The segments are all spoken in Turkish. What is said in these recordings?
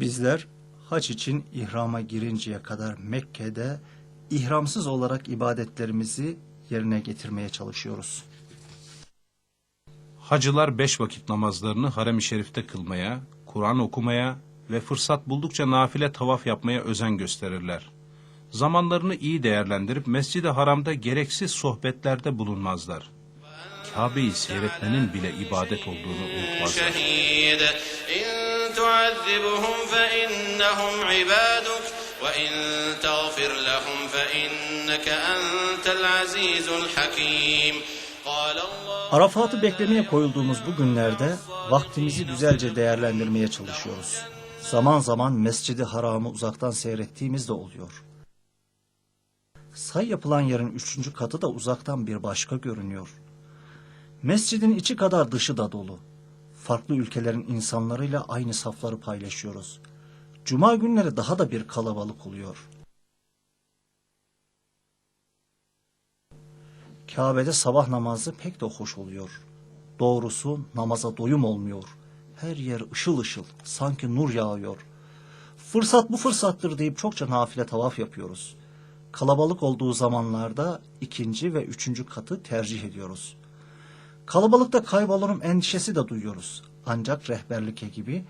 Bizler haç için ihrama girinceye kadar Mekke'de ihramsız olarak ibadetlerimizi yerine getirmeye çalışıyoruz. Hacılar beş vakit namazlarını harem-i şerifte kılmaya, Kur'an okumaya ve fırsat buldukça nafile tavaf yapmaya özen gösterirler. Zamanlarını iyi değerlendirip Mescid-i Haram'da gereksiz sohbetlerde bulunmazlar. Kabe'yi seyretmenin bile ibadet olduğunu unutmazlar. شهيد إن تعذبهم فإنهم عبادك وإن تغفر لهم فإنك أنت العزيز الحكيم قال الله Arafat'ı beklemeye koyulduğumuz bu günlerde vaktimizi güzelce değerlendirmeye çalışıyoruz. Zaman zaman Mescid-i Haram'ı uzaktan seyrettiğimiz de oluyor. Say yapılan yerin üçüncü katı da uzaktan bir başka görünüyor. Mescidin içi kadar dışı da dolu. Farklı ülkelerin insanlarıyla aynı safları paylaşıyoruz. Cuma günleri daha da bir kalabalık oluyor. Kabe'de sabah namazı pek de hoş oluyor. Doğrusu namaza doyum olmuyor. Her yer ışıl ışıl, sanki nur yağıyor. Fırsat bu fırsattır deyip çokça nafile tavaf yapıyoruz. Kalabalık olduğu zamanlarda ikinci ve üçüncü katı tercih ediyoruz. Kalabalıkta kaybolurum endişesi de duyuyoruz. Ancak rehberlik ekibi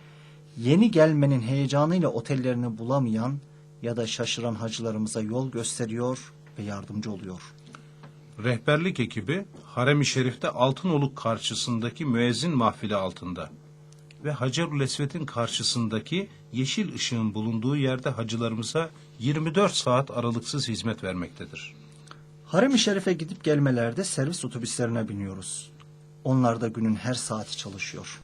yeni gelmenin heyecanıyla otellerini bulamayan ya da şaşıran hacılarımıza yol gösteriyor ve yardımcı oluyor. Rehberlik ekibi Harem-i Şerif'te Altınoluk karşısındaki müezzin mahfili altında ve Hacerül Esved'in karşısındaki yeşil ışığın bulunduğu yerde hacılarımıza 24 saat aralıksız hizmet vermektedir. Harem-i Şerif'e gidip gelmelerde servis otobüslerine biniyoruz. Onlar da günün her saati çalışıyor.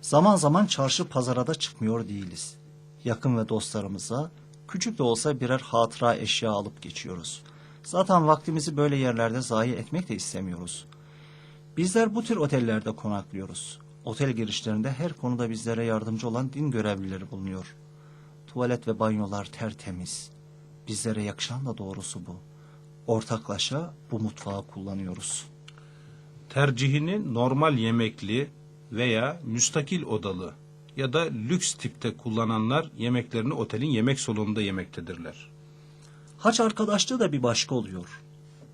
Zaman zaman çarşı pazara da çıkmıyor değiliz. Yakın ve dostlarımıza küçük de olsa birer hatıra eşya alıp geçiyoruz. Zaten vaktimizi böyle yerlerde zayi etmek de istemiyoruz. Bizler bu tür otellerde konaklıyoruz. Otel girişlerinde her konuda bizlere yardımcı olan din görevlileri bulunuyor. Tuvalet ve banyolar tertemiz. Bizlere yakışan da doğrusu bu. Ortaklaşa bu mutfağı kullanıyoruz. Tercihini normal yemekli veya müstakil odalı ya da lüks tipte kullananlar yemeklerini otelin yemek salonunda yemektedirler. Haç arkadaşlığı da bir başka oluyor.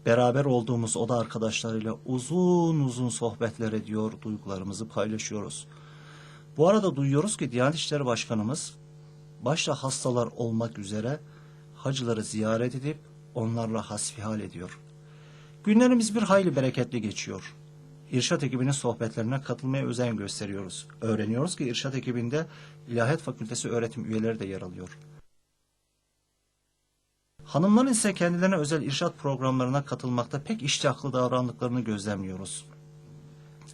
Beraber olduğumuz oda arkadaşlarıyla uzun uzun sohbetler ediyor, duygularımızı paylaşıyoruz. Bu arada duyuyoruz ki Diyanet İşleri Başkanımız başta hastalar olmak üzere hacıları ziyaret edip onlarla hasbihal ediyor. Günlerimiz bir hayli bereketli geçiyor. İrşat ekibinin sohbetlerine katılmaya özen gösteriyoruz. Öğreniyoruz ki İrşat ekibinde İlahiyat Fakültesi öğretim üyeleri de yer alıyor. Hanımların ise kendilerine özel irşat programlarına katılmakta pek iştahlı davrandıklarını gözlemliyoruz.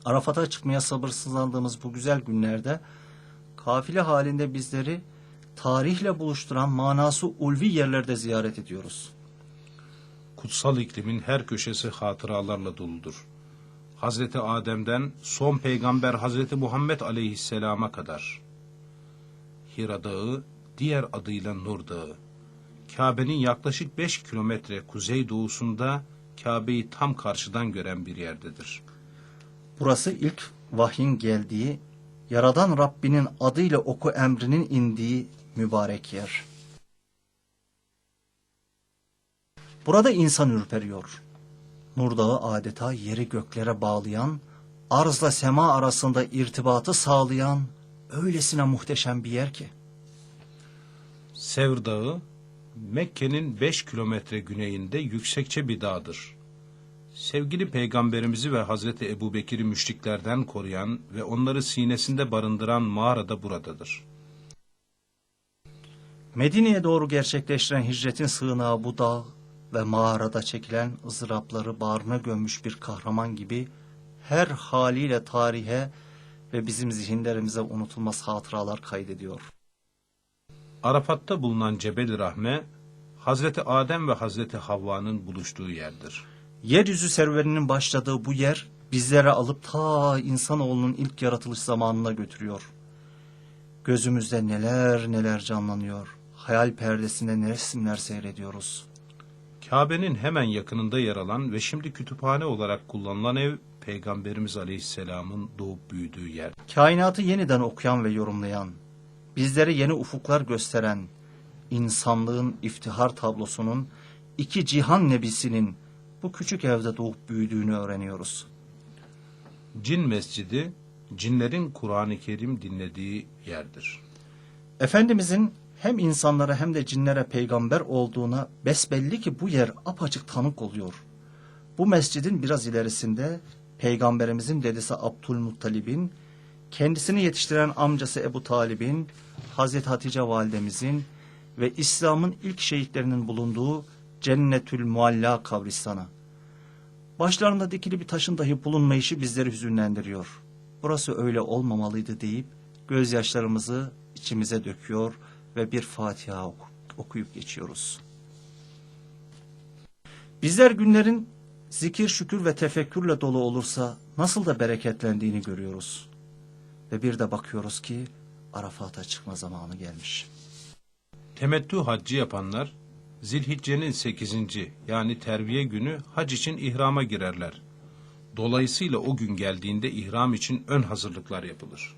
Arafat'a çıkmaya sabırsızlandığımız bu güzel günlerde kafile halinde bizleri tarihle buluşturan manası ulvi yerlerde ziyaret ediyoruz. Kutsal iklimin her köşesi hatıralarla doludur. Hazreti Adem'den son peygamber Hazreti Muhammed aleyhisselama kadar. Hira Dağı, diğer adıyla Nur Dağı. Kabe'nin yaklaşık 5 kilometre kuzey doğusunda Kabe'yi tam karşıdan gören bir yerdedir. Burası ilk vahyin geldiği, Yaradan Rabbinin adıyla oku emrinin indiği mübarek yer. Burada insan ürperiyor. Nur Dağı adeta yeri göklere bağlayan, arzla sema arasında irtibatı sağlayan öylesine muhteşem bir yer ki. Sevr Dağı, Mekke'nin 5 kilometre güneyinde yüksekçe bir dağdır. Sevgili peygamberimizi ve Hazreti Ebubekir'i müşriklerden koruyan ve onları sinesinde barındıran mağara da buradadır. Medine'ye doğru gerçekleştiren hicretin sığınağı bu dağ ve mağarada çekilen ızdırapları bağrına gömmüş bir kahraman gibi her haliyle tarihe ve bizim zihinlerimize unutulmaz hatıralar kaydediyor. Arafat'ta bulunan Cebel-i Rahme, Hazreti Adem ve Hazreti Havva'nın buluştuğu yerdir. Yeryüzü serüveninin başladığı bu yer bizlere alıp ta insanoğlunun ilk yaratılış zamanına götürüyor. Gözümüzde neler neler canlanıyor. Hayal perdesinde ne resimler seyrediyoruz. Kabe'nin hemen yakınında yer alan ve şimdi kütüphane olarak kullanılan ev Peygamberimiz Aleyhisselam'ın doğup büyüdüğü yer. Kainatı yeniden okuyan ve yorumlayan, bizlere yeni ufuklar gösteren, insanlığın iftihar tablosunun, iki cihan nebisinin bu küçük evde doğup büyüdüğünü öğreniyoruz. Cin Mescidi, cinlerin Kur'an-ı Kerim dinlediği yerdir. Efendimizin hem insanlara hem de cinlere peygamber olduğuna besbelli ki bu yer apaçık tanık oluyor. Bu mescidin biraz ilerisinde peygamberimizin dedesi Abdülmuttalib'in, kendisini yetiştiren amcası Ebu Talib'in, Hazreti Hatice validemizin ve İslam'ın ilk şehitlerinin bulunduğu Cennetül Mualla kabristanı. Başlarında dikili bir taşın dahi bulunmayışı bizleri hüzünlendiriyor. Burası öyle olmamalıydı deyip gözyaşlarımızı içimize döküyor ve bir Fatiha oku- okuyup geçiyoruz. Bizler günlerin zikir, şükür ve tefekkürle dolu olursa nasıl da bereketlendiğini görüyoruz. Ve bir de bakıyoruz ki Arafat'a çıkma zamanı gelmiş. Temettü haccı yapanlar, Zilhicce'nin 8. yani terviye günü hac için ihrama girerler. Dolayısıyla o gün geldiğinde ihram için ön hazırlıklar yapılır.